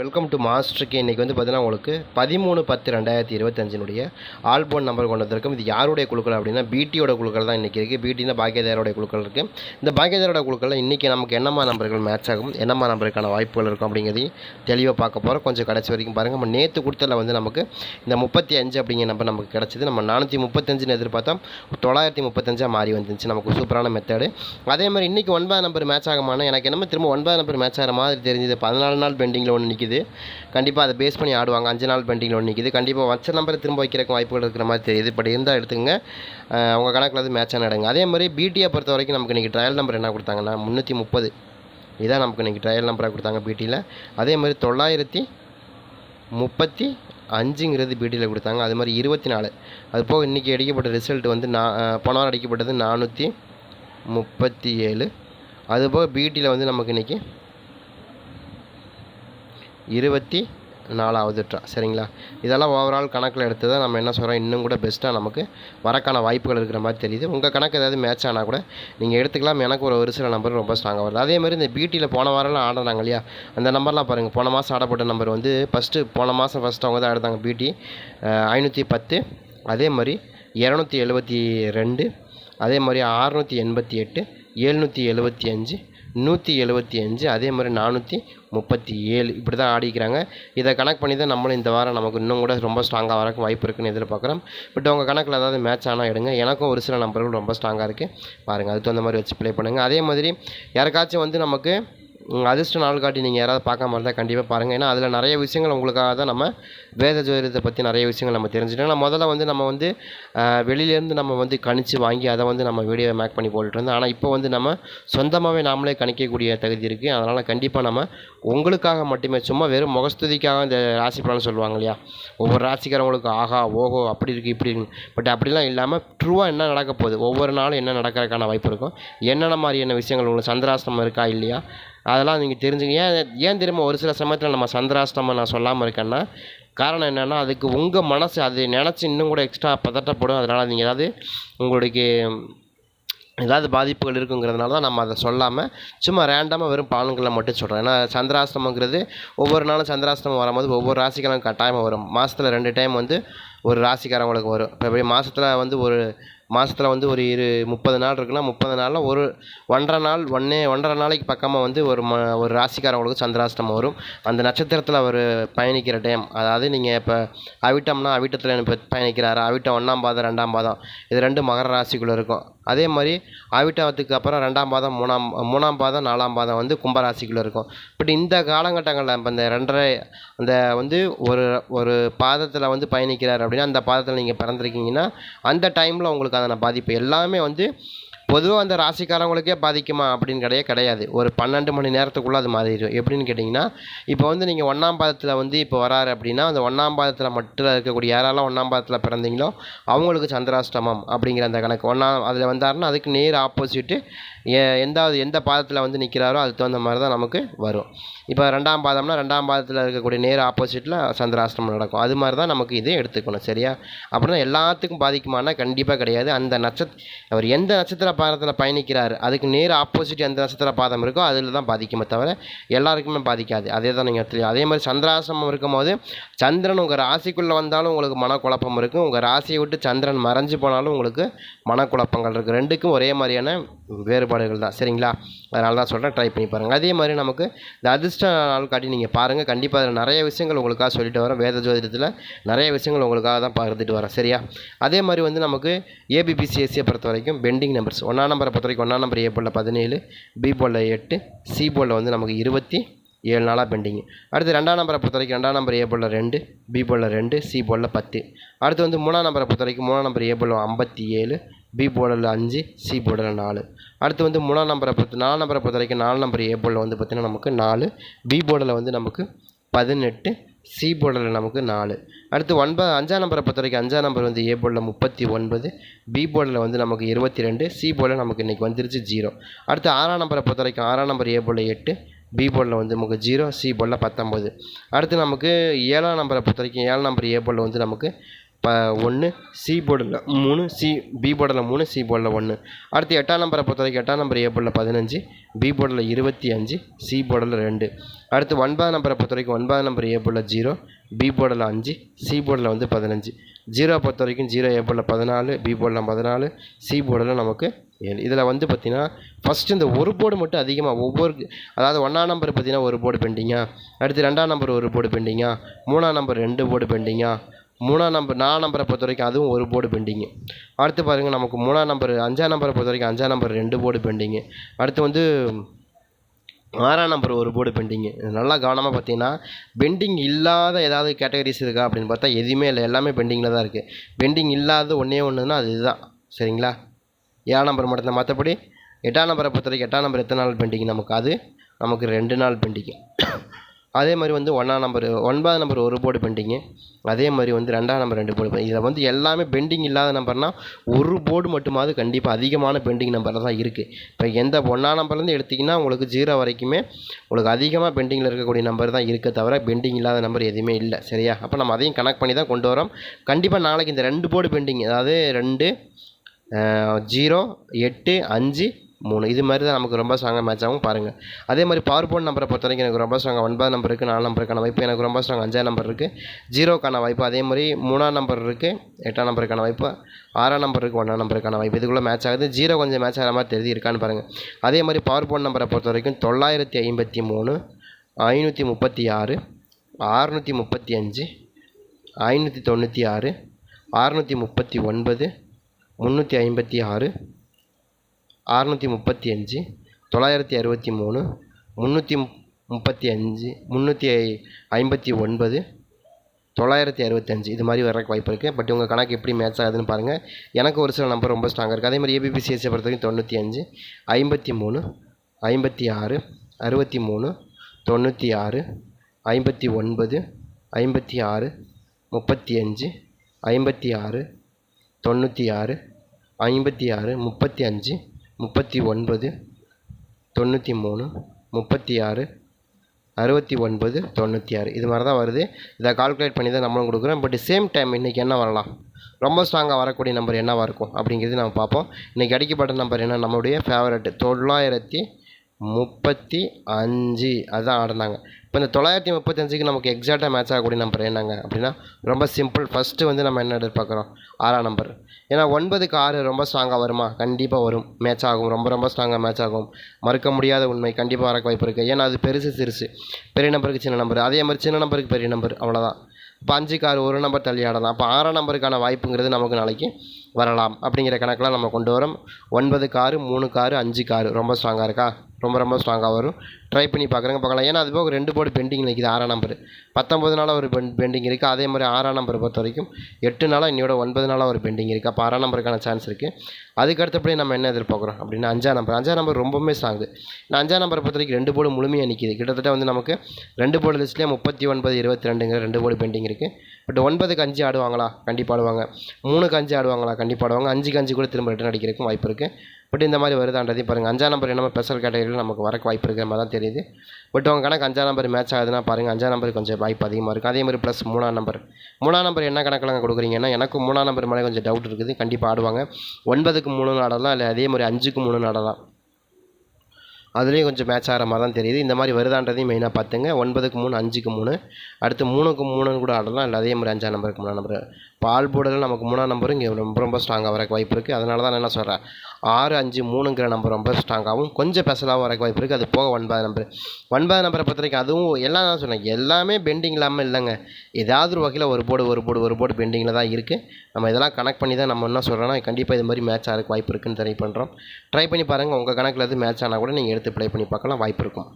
Welcome to மாஸ்டருக்கு இன்றைக்கி வந்து பார்த்தீங்கன்னா உங்களுக்கு பதிமூணு பத்து ரெண்டாயிரத்தி இருபத்தஞ்சினுடைய ஆல்போன் நம்பர் கொண்டு வந்திருக்கும் இது யாருடைய குழுக்கள் அப்படின்னா பிடியோட குழுக்கள் தான் இன்றைக்கி இருக்குது பிடினா பாக்கியதாரோடைய குழுக்கள் இருக்குது இந்த பாக்கியதாரோட குழுக்களில் இன்றைக்கி நமக்கு என்னம்மா நம்பர்கள் மேட்ச் ஆகும்? என்னம்மா நம்பருக்கான வாய்ப்புகள் இருக்கும் அப்படிங்கிறதையும் தெளிவாக பார்க்க போகிறோம் கொஞ்சம் கடைசி வரைக்கும் பாருங்கள் நம்ம நேற்று கொடுத்ததில் வந்து நமக்கு இந்த முப்பத்தி அஞ்சு அப்படிங்கிற நம்பர் நமக்கு கிடச்சிது. நம்ம நானூற்றி முப்பத்தஞ்சுன்னு எதிர்பார்த்தோம். தொள்ளாயிரத்தி முப்பத்தஞ்சாக மாறி வந்துருந்துச்சு நமக்கு சூப்பரான மெத்தடு அதே மாதிரி இன்றைக்கி ஒன்பது நம்பர் மேட்ச் ஆகுமானா எனக்கு என்னமோ திரும்ப ஒன்பது நம்பர் மேட்ச் ஆகிற மாதிரி தெரிஞ்சது. பதினாலு நாள் பெண்டிங்கில் ஒன்று நிற்கிது கண்டிப்பாக அதை பேஸ் பண்ணி ஆடுவாங்க. அஞ்சு நாள் பெண்டிங்கில் ஒன்று நிற்கிது கண்டிப்பாக வச்ச நம்பரை திரும்ப வைக்கிறக்கு வாய்ப்புகள் இருக்கிற மாதிரி தெரியுது. பட் இருந்தால் எடுத்துங்க அவங்க கணக்கில் அது மேட்சாக நடங்க அதே மாதிரி பிடியை பொறுத்த வரைக்கும் நமக்கு இன்றைக்கி ட்ரையல் நம்பர் என்ன கொடுத்தாங்கன்னா முந்நூற்றி முப்பது. இதான் நமக்கு இன்றைக்கி ட்ரையல் நம்பராக கொடுத்தாங்க பிடியில் அதே மாதிரி தொள்ளாயிரத்தி முப்பத்தி அஞ்சுங்கிறது பிடியில் கொடுத்தாங்க. அது மாதிரி இருபத்தி நாலு. அது போக இன்றைக்கி அடிக்கப்பட்ட ரிசல்ட் வந்து நான் போன வாரம் அடிக்கப்பட்டது நானூற்றி முப்பத்தி ஏழு. அதுபோக பிடியில் வந்து நமக்கு இன்றைக்கி இருபத்தி நாலாவது ட்ரா சரிங்களா? இதெல்லாம் ஓவரால் கணக்கில் எடுத்து தான் நம்ம என்ன சொல்கிறோம் இன்னும் கூட பெஸ்ட்டாக நமக்கு வரக்கான வாய்ப்புகள் இருக்கிற மாதிரி தெரியுது. உங்கள் கணக்கு ஏதாவது மேட்ச் ஆனால் கூட நீங்கள் எடுத்துக்கலாம். எனக்கு ஒரு ஒரு சில நம்பர் ரொம்ப ஸ்ட்ராங்காக வருது. அதே மாதிரி இந்த பியூட்டியில் போன வாரம்லாம் ஆடுறாங்க இல்லையா? அந்த நம்பர்லாம் பாருங்கள் போன மாதம் ஆடப்பட்ட நம்பர் வந்து ஃபஸ்ட்டு போன மாதம் ஃபஸ்ட்டு அவங்க தான் ஆடுதாங்க பியூட்டி ஐநூற்றி பத்து அதே மாதிரி இரநூத்தி எழுபத்தி ரெண்டு அதே மாதிரி அறுநூற்றி எண்பத்தி எட்டு எழுநூற்றி எழுபத்தி அஞ்சு நூற்றி எழுபத்தி அஞ்சு அதே மாதிரி நானூற்றி முப்பத்தி ஏழு. இப்படி தான் ஆடிக்கிறாங்க. இதை கணக்கு பண்ணி தான் நம்மளும் இந்த வாரம் நமக்கு இன்னும் கூட ரொம்ப ஸ்ட்ராங்காக வரக்கு வாய்ப்பு இருக்குன்னு எதிர்பார்க்குறோம். பட் உங்கள் கணக்கில் ஏதாவது மேட்ச் ஆனால் எடுங்க. எனக்கும் ஒரு சில நம்பர்கள் ரொம்ப ஸ்ட்ராங்காக இருக்குது பாருங்கள் அதுக்கு தகுந்த மாதிரி வச்சு ப்ளே பண்ணுங்கள் அதே மாதிரி யாருக்காச்சும் வந்து நமக்கு அதிர்ஷ்ட நாள் காட்டி நீங்கள் யாராவது பார்க்காம இருந்தால் கண்டிப்பாக பாருங்கள் ஏன்னா அதில் நிறைய விஷயங்கள் உங்களுக்காக தான் நம்ம வேத ஜோதிடத்தை பற்றி நிறைய விஷயங்கள் நம்ம தெரிஞ்சுட்டோம். ஏன்னா முதல்ல வந்து நம்ம வந்து வெளியிலேருந்து நம்ம வந்து கணிச்சு வாங்கி அதை வந்து நம்ம வீடியோ மேக் பண்ணி போட்டுட்டு இருந்தோம். ஆனால் இப்போ வந்து நம்ம சொந்தமாகவே நாமளே கணிக்கக்கூடிய தகுதி இருக்குது அதனால் கண்டிப்பாக நம்ம உங்களுக்காக மட்டுமே சும்மா வெறும் முகஸ்துதிக்காக இந்த ராசி பலன் சொல்லுவாங்க இல்லையா? ஒவ்வொரு ராசிக்காரவங்களுக்கு ஆஹா ஓஹோ அப்படி இருக்குது இப்படி இருக்கு. பட் அப்படிலாம் இல்லாமல் ட்ரூவாக என்ன நடக்க போகுது? ஒவ்வொரு நாளும் என்ன நடக்கிறதுக்கான வாய்ப்பு இருக்கும்? என்னென்ன மாதிரியான விஷயங்கள் உங்களுக்கு சந்திராஷ்டமம் இருக்கா இல்லையா? அதெல்லாம் நீங்கள் தெரிஞ்சுங்க. ஏன் ஏன் தெரியுமா ஒரு சில சமயத்தில் நம்ம சந்திராஷ்டமம் நான் சொல்லாமல் இருக்கேன்னா காரணம் என்னென்னா அதுக்கு உங்கள் மனசு அது நினச்சி இன்னும் கூட எக்ஸ்ட்ரா பதட்டப்படும். அதனால் நீங்கள் ஏதாவது உங்களுக்கு ஏதாவது பாதிப்புகள் இருக்குங்கிறதுனால தான் நம்ம அதை சொல்லாமல் சும்மா ரேண்டமாக வெறும் பலன்களை மட்டும் சொல்கிறோம் ஏன்னா சந்திராஷ்டமங்கிறது ஒவ்வொரு நாளும் சந்திராஷ்டமம் வரும்போது ஒவ்வொரு ராசிக்காரங்க கட்டாயமாக வரும். மாதத்தில் ரெண்டு டைம் வந்து ஒரு ராசிக்காரங்களுக்கு வரும். இப்போ எப்படி மாதத்தில் வந்து ஒரு மாதத்தில் வந்து ஒரு இரு முப்பது நாள் இருக்குன்னா முப்பது நாளில் ஒரு ஒன்றரை நாள் ஒன்றே ஒன்றரை நாளைக்கு பக்கமாக வந்து ஒரு ம ஒரு ராசிக்காரவங்களுக்கு சந்திராஷ்டமம் வரும். அந்த நட்சத்திரத்தில் அவர் பயணிக்கிற டைம் அதாவது நீங்கள் இப்போ அவிட்டம்னா அவிட்டத்தில் இப்போ பயணிக்கிறாரு? அவிட்டம் ஒன்றாம் பாதம் ரெண்டாம் பாதம் இது ரெண்டு மகர ராசிக்குள்ளே இருக்கும். அதே மாதிரி அவிட்டத்துக்கு அப்புறம் ரெண்டாம் பாதம் மூணாம் மூணாம் பாதம் நாலாம் பாதம் வந்து கும்பராசிக்குள்ளே இருக்கும். பட் இந்த காலகட்டங்களில் இப்போ இந்த ரெண்டரை அந்த வந்து ஒரு ஒரு பாதத்தில் வந்து பயணிக்கிறார் அப்படின்னா அந்த பாதத்தில் நீங்கள் பிறந்திருக்கீங்கன்னா அந்த டைமில் உங்களுக்கு அதான பாதிப்பு எல்லாமே வந்து பொதுவாக அந்த ராசிக்காரங்களுக்கே பாதிக்குமா அப்படின்னு கிடையாது கிடையாது. ஒரு பன்னெண்டு மணி நேரத்துக்குள்ளே அது மாறிடும். எப்படின்னு கேட்டிங்கன்னா இப்போ வந்து நீங்கள் ஒன்றாம் பாதத்தில் வந்து இப்போ வராரு அப்படின்னா அந்த ஒன்றாம் பாதத்தில் மட்டும் இருக்கக்கூடிய யாரெல்லாம் ஒன்றாம் பாதத்தில் பிறந்தீங்களோ அவங்களுக்கு சந்திராஷ்டமம் அப்படிங்கிற அந்த கணக்கு. ஒன்றாம் அதில் வந்தாருன்னா அதுக்கு நேர் ஆப்போசிட்டு எந்தாவது எந்த பாதத்தில் வந்து நிற்கிறாரோ அதுக்கு தகுந்த மாதிரி தான் நமக்கு வரும். இப்போ ரெண்டாம் பாதம்னா ரெண்டாம் பாதத்தில் இருக்கக்கூடிய நேர் ஆப்போசிட்டில் சந்திராஷ்டமம் நடக்கும். அது மாதிரி தான் நமக்கு இதையும் எடுத்துக்கணும் சரியா? அப்படின்னா எல்லாத்துக்கும் பாதிக்குமானா கண்டிப்பாக கிடையாது. அந்த நட்சத் அவர் எந்த நட்சத்திர பாதத்தில் பயணிக்கிறார் அதுக்கு நேர் ஆப்போசிட் எந்த நட்சத்திர பாதம் இருக்கோ அதில் தான் பாதிக்குமே தவிர எல்லாருக்குமே பாதிக்காது. அதே தான் நீங்கள் தெரியும் அதே மாதிரி சந்திராசிரமம் இருக்கும்போது சந்திரன் உங்கள் ராசிக்குள்ளே வந்தாலும் உங்களுக்கு மனக்குழப்பம் இருக்கும். உங்கள் ராசியை விட்டு சந்திரன் மறைஞ்சு போனாலும் உங்களுக்கு மனக்குழப்பங்கள் இருக்குது ரெண்டுக்கும் ஒரே மாதிரியான வேறுபாடுகள் தான். சரிங்களா? அதனால தான் சொல்கிறேன் ட்ரை பண்ணி பாருங்கள் அதே மாதிரி நமக்கு இந்த அதிர்ஷ்ட நாள் காட்டி நீங்கள் பாருங்கள் கண்டிப்பாக அதில் நிறைய விஷயங்கள் உங்களுக்காக சொல்லிட்டு வரேன் வேத ஜோதிடத்தில் நிறைய விஷயங்கள் உங்களுக்காக தான் பார்த்துட்டு வரேன் சரியா? அதே மாதிரி வந்து நமக்கு ஏபிபிசிஎஸ்சியை பொறுத்த வரைக்கும் பெண்டிங் நம்பர்ஸ் ஒன்றாம் நம்பரை பொறுத்த வரைக்கும் ஒன்றாம் நம்பர் ஏ போலில் பதினேழு பி போலில் எட்டு சி போலில் வந்து நமக்கு இருபத்தி ஏழு நாளாக பெண்டிங் அடுத்து ரெண்டாம் நம்பரை பொறுத்த வரைக்கும் ரெண்டாம் நம்பர் ஏ போலில் ரெண்டு பி போலில் ரெண்டு சி போலில் பத்து. அடுத்து வந்து மூணாம் நம்பரை பொறுத்த வரைக்கும் மூணாம் நம்பர் ஏ போலில் ஐம்பத்தி ஏழு பி போர்டில் அஞ்சு சி போர்டில் நாலு. அடுத்து வந்து மூணாம் நம்பரை பொறுத்து நாலு நம்பரை பொறுத்த வரைக்கும் நாலு நம்பர் ஏ போர்டில் வந்து பார்த்திங்கன்னா நமக்கு நாலு பி போர்டில் வந்து நமக்கு பதினெட்டு சி போர்டில் நமக்கு நாலு. அடுத்து ஒன்பது அஞ்சாம் நம்பரை பொறுத்த வரைக்கும் அஞ்சாம் நம்பர் வந்து ஏ போர்டில் முப்பத்தி ஒன்பது பி போர்டில் வந்து நமக்கு இருபத்தி ரெண்டு சி போர்டில் நமக்கு இன்றைக்கி வந்துருச்சு ஜீரோ அடுத்து ஆறாம் நம்பரை பொறுத்த வரைக்கும் ஆறாம் நம்பர் ஏ போர்டில் எட்டு பி போர்டில் வந்து நமக்கு ஜீரோ சி போர்டில் பத்தொம்போது அடுத்து நமக்கு ஏழாம் நம்பரை பொறுத்த வரைக்கும் ஏழாம் நம்பர் ஏ போர்டில் வந்து நமக்கு ப ஒன்று சி போர்டில் மூணு சி பி போர்டில் மூணு சி போர்டில் ஒன்று அடுத்து எட்டாம் நம்பரை பொறுத்த வரைக்கும் எட்டாம் நம்பர் ஏ போர்டில் பதினஞ்சு பி போர்டில் இருபத்தி அஞ்சு சி போர்டில் ரெண்டு. அடுத்து ஒன்பதாம் நம்பரை பொறுத்த வரைக்கும் ஒன்பதாம் நம்பர் ஏ போர்டில் ஜீரோ பி போர்டில் அஞ்சு சி போர்டில் வந்து பதினஞ்சு. ஜீரோ பொறுத்த வரைக்கும் ஜீரோ ஏ போர்டில் பதினாலு பி போர்டில் பதினாலு சி போர்டில் நமக்கு ஏழு. இதில் வந்து பார்த்திங்கன்னா ஃபஸ்ட்டு இந்த ஒரு போர்டு மட்டும் அதிகமாக ஒவ்வொரு அதாவது ஒன்றாம் நம்பர் பார்த்தீங்கன்னா ஒரு போர்டு பெண்டிங்கா அடுத்து ரெண்டாம் நம்பர் ஒரு போர்டு பெண்டிங்கா மூணாம் நம்பர் ரெண்டு போர்டு பெண்டிங்கா மூணாம் நம்பர் நாலாம் நம்பரை பொறுத்த வரைக்கும் அதுவும் ஒரு போர்டு பெண்டிங்கு அடுத்து பாருங்கள் நமக்கு மூணாம் நம்பர் அஞ்சாம் நம்பரை பொறுத்த வரைக்கும் அஞ்சாம் நம்பர் ரெண்டு போர்டு பெண்டிங்கு அடுத்து வந்து ஆறாம் நம்பர் ஒரு போர்டு பெண்டிங்கு நல்லா கவனமாக பார்த்தீங்கன்னா பெண்டிங் இல்லாத ஏதாவது கேட்டகரிஸ் இருக்கா அப்படின்னு பார்த்தா எதுவுமே இல்லை. எல்லாமே பெண்டிங்கில் தான் இருக்குது பெண்டிங் இல்லாத ஒன்றே ஒன்றுனா அது இதுதான். சரிங்களா? ஏழாம் நம்பர் மட்டும்தான். மற்றபடி எட்டாம் நம்பரை பொறுத்த வரைக்கும் எட்டாம் நம்பர் எத்தனை நாள் பெண்டிங் நமக்கு? அது நமக்கு ரெண்டு நாள் பெண்டிங்கு அதே மாதிரி வந்து ஒன்றாம் நம்பர் ஒன்பதாம் நம்பர் ஒரு போர்டு பெண்டிங்கு அதே மாதிரி வந்து ரெண்டாம் நம்பர் ரெண்டு போர்டு இதில் வந்து எல்லாமே பெண்டிங் இல்லாத நம்பர்னால் ஒரு போர்டு மட்டுமாவது கண்டிப்பாக அதிகமான பெண்டிங் நம்பரில் தான் இருக்குது இப்போ எந்த ஒன்றாம் நம்பர்லேருந்து எடுத்திங்கன்னா உங்களுக்கு ஜீரோ வரைக்குமே உங்களுக்கு அதிகமாக பெண்டிங்கில் இருக்கக்கூடிய நம்பர் தான் இருக்க தவிர பெண்டிங் இல்லாத நம்பர் எதுவுமே இல்லை. சரியா? அப்போ நம்ம அதையும் கனெக்ட் பண்ணி தான் கொண்டு வரோம். கண்டிப்பாக நாளைக்கு இந்த ரெண்டு போர்டு பெண்டிங் அதாவது ரெண்டு ஜீரோ எட்டு அஞ்சு மூணு. இது மாதிரி தான் நமக்கு ரொம்ப ஸ்ட்ராங்காக மேட்ச் ஆகும். பாருங்கள் அதே மாதிரி பவர் போன் நம்பரை பொறுத்த வரைக்கும் எனக்கு ரொம்ப ஸ்ட்ராங்காக ஒன்பது நம்பர் இருக்குது நாலு நம்பருக்கான வாய்ப்பு எனக்கு ரொம்ப ஸ்ட்ராங் அஞ்சாம் நம்பர் இருக்குது ஜீரோக்கான வாய்ப்பு அதே மாதிரி மூணாம் நம்பர் இருக்குது எட்டாம் நம்பருக்கான வாய்ப்பு ஆறாம் நம்பர் இருக்குது ஒன்றாம் நம்பருக்கான வாய்ப்பு. இதுக்குள்ளே மேட்ச் ஆகுது. ஜீரோ கொஞ்சம் மேட்ச் ஆகிற மாதிரி தெரிஞ்சு இருக்கான்னு பாருங்கள் அதே மாதிரி பவர் போன் நம்பரை பொறுத்த வரைக்கும் தொள்ளாயிரத்தி ஐம்பத்தி மூணு ஐநூற்றி முப்பத்தி ஆறு அறுநூற்றி முப்பத்தி அஞ்சு ஐநூற்றி தொண்ணூற்றி ஆறு அறுநூற்றி முப்பத்தி ஒன்பது முந்நூற்றி ஐம்பத்தி ஆறு அறநூற்றி முப்பத்தி அஞ்சு தொள்ளாயிரத்தி அறுபத்தி மூணு முந்நூற்றி முப்பத்தி அஞ்சு முந்நூற்றி ஐம்பத்தி ஒன்பது தொள்ளாயிரத்தி அறுபத்தஞ்சு இது மாதிரி வரக்கு வாய்ப்பு இருக்குது பட் உங்கள் கணக்கு எப்படி மேட்ச் ஆகுதுன்னு பாருங்கள் எனக்கு ஒரு சில நம்பர் ரொம்ப ஸ்ட்ராங்காக இருக்குது அதே மாதிரி ஏபிபிசிஎஸ்ஸை பொறுத்த வரைக்கும் தொண்ணூற்றி அஞ்சு ஐம்பத்தி மூணு ஐம்பத்தி ஆறு அறுபத்தி மூணு தொண்ணூற்றி ஆறு ஐம்பத்தி ஒன்பது ஐம்பத்தி ஆறு முப்பத்தி அஞ்சு ஐம்பத்தி ஆறு தொண்ணூற்றி ஆறு ஐம்பத்தி ஆறு முப்பத்தி அஞ்சு முப்பத்தி ஒன்பது தொண்ணூற்றி மூணு முப்பத்தி ஆறு அறுபத்தி ஒன்பது தொண்ணூற்றி ஆறு. இது மாதிரி தான் வருது. இதை கால்குலேட் பண்ணி தான் நம்மளும் கொடுக்குறோம். பட் சேம் டைம் இன்றைக்கி என்ன வரலாம்? ரொம்ப ஸ்ட்ராங்காக வரக்கூடிய நம்பர் என்னவாக இருக்கும்? அப்படிங்கிறது நம்ம பார்ப்போம். இன்றைக்கி அடிக்கப்பட்ட நம்பர் என்ன? நம்மளுடைய ஃபேவரட் தொள்ளாயிரத்தி முப்பத்தி அஞ்சு. அதுதான் ஆடினாங்க. இப்போ இந்த தொள்ளாயிரத்தி முப்பத்தஞ்சுக்கு நமக்கு எக்ஸாக்டாக மேட்ச் ஆகக்கூடிய நம்பர் என்னங்க அப்படின்னா ரொம்ப சிம்பிள் ஃபஸ்ட்டு வந்து நம்ம என்ன எதிர்பார்க்குறோம்? ஆறாம் நம்பர் ஏன்னா ஒன்பதுக்கு ஆறு ரொம்ப ஸ்ட்ராங்காக வருமா? கண்டிப்பாக வரும். மேட்ச் ஆகும். ரொம்ப ரொம்ப ஸ்ட்ராங்காக மேட்ச் ஆகும். மறுக்க முடியாத உண்மை கண்டிப்பாக வரக்கு வாய்ப்பு இருக்குது ஏன்னா அது பெருசு சிறுசு. பெரிய நம்பருக்கு சின்ன நம்பர் அதே மாதிரி சின்ன நம்பருக்கு பெரிய நம்பர் அவ்வளோதான் இப்போ அஞ்சுக்கு ஆறு ஒரு நம்பர் தள்ளி ஆடலாம். அப்போ ஆறாம் நம்பருக்கான வாய்ப்புங்கிறது நமக்கு நாளைக்கு வரலாம். அப்படிங்கிற கணக்கெலாம் நம்ம கொண்டு வரோம். ஒன்பது காரு மூணு காரு அஞ்சு காரு. ரொம்ப ஸ்ட்ராங்காக இருக்கா? ரொம்ப ரொம்ப ஸ்ட்ராங்காக வரும். ட்ரை பண்ணி பார்க்குறேங்க பார்க்கலாம். ஏன்னா அது போக ரெண்டு போர்டு பெண்டிங் நிற்கிது ஆறாம் நம்பர் பத்தொம்பது நாளாக ஒரு பெண் பெண்டிங் இருக்குது அதே மாதிரி ஆறாம் நம்பர் பொறுத்த வரைக்கும் எட்டு நாளாக இன்னையோட ஒன்பது நாளாக ஒரு பெண்டிங் இருக்குது அப்போ ஆறாம் நம்பருக்கான சான்ஸ் இருக்குது அதுக்கு அடுத்தபடி நம்ம என்ன எதிர்பார்க்குறோம் அப்படின்னா அஞ்சாம் நம்பர் அஞ்சாம் நம்பர் ரொம்பவுமே ஸ்ட்ராங்கு நான் அஞ்சாம் நம்பரை பொறுத்த வரைக்கும் ரெண்டு போர்டு முழுமையாக நிற்கிது கிட்டத்தட்ட வந்து நமக்கு ரெண்டு போர்டு லிஸ்ட்லேயே முப்பத்தி ஒன்பது இருபத்தி ரெண்டுங்கிற ரெண்டு போர்டு பெண்டிங் இருக்குது பட் ஒன்பதுக்கு அஞ்சு ஆடுவாங்களா? கண்டிப்பாக ஆடுவாங்க. மூணுக்கு அஞ்சு ஆடுவாங்களா? கண்டிப்பாக ஆடுவாங்க. அஞ்சுக்கு அஞ்சு கூட திரும்ப ரிட்டன் அடிக்கிறதுக்கும் வாய்ப்பு இருக்குது பட் இந்த மாதிரி வருதான்றதையும் பாருங்கள் அஞ்சாம் நம்பர் என்னமோ ஸ்பெஷல் கேட்டகரியில் நமக்கு வரக்கு வாய்ப்பு இருக்கிற மாதிரி தான் தெரியுது. பட் உங்கள் கணக்கு அஞ்சாம் நம்பர் மேட்ச் ஆகுதுன்னா பாருங்கள் அஞ்சாம் நம்பர் கொஞ்சம் வாய்ப்பு அதிகமாக இருக்கும் அதே மாதிரி ப்ளஸ் மூணாம் நம்பர் மூணாம் நம்பர் என்ன கணக்கில் கொடுக்குறீங்கன்னா எனக்கும் மூணாம் நம்பர் மேலே கொஞ்சம் டவுட் இருக்குது. கண்டிப்பாக ஆடுவாங்க. ஒன்பதுக்கு மூணு ஆடலாம் இல்லை அதே மாதிரி அஞ்சுக்கு மூணு ஆடலாம். அதுலேயும் கொஞ்சம் மேட்ச் ஆகிற மாதிரி தான் தெரியுது. இந்த மாதிரி வருதான்றதையும் மெயினாக பார்த்துங்க. ஒன்பதுக்கு மூணு அஞ்சுக்கு மூணு. அடுத்து மூணுக்கு மூணுன்னு கூட ஆடலாம் இல்லை அதே மாதிரி அஞ்சாம் நம்பருக்கு மூணாம் நம்பர் பால் போர்டில் நமக்கு மூணாம் நம்பரும் இங்கே ரொம்ப ரொம்ப ஸ்ட்ராங்காக வரக்கு வாய்ப்பு இருக்குது அதனால தான் நான் என்ன சொல்கிறேன் ஆறு அஞ்சு மூணுங்கிற நம்பர் ரொம்ப ஸ்ட்ராங்காகவும் கொஞ்சம் பெசலாகவும் வரக்கு வாய்ப்பு இருக்குது அது போக ஒன்பது நம்பர் ஒன்பது நம்பரை பொறுத்த வரைக்கும் அதுவும் எல்லாம் நான் சொன்னேன். எல்லாமே பெண்டிங் இல்லாமல் இல்லைங்க. ஏதாவது ஒரு வகையில் ஒரு போர்டு ஒரு போர்டு ஒரு போர்டு பெண்டிங்கில் தான் இருக்குது நம்ம இதெல்லாம் கனெக்ட் பண்ணி தான் நம்ம என்ன சொல்கிறோன்னா கண்டிப்பாக இது மாதிரி மேட்ச் ஆகிறதுக்கு வாய்ப்பு இருக்குதுன்னு ட்ரை பண்ணுறோம் ட்ரை பண்ணி பாருங்கள் உங்கள் கணக்கில் எது மேட்ச் ஆனால் கூட நீங்கள் எடுத்து ப்ளே பண்ணி பார்க்கலாம். வாய்ப்பு இருக்கும்.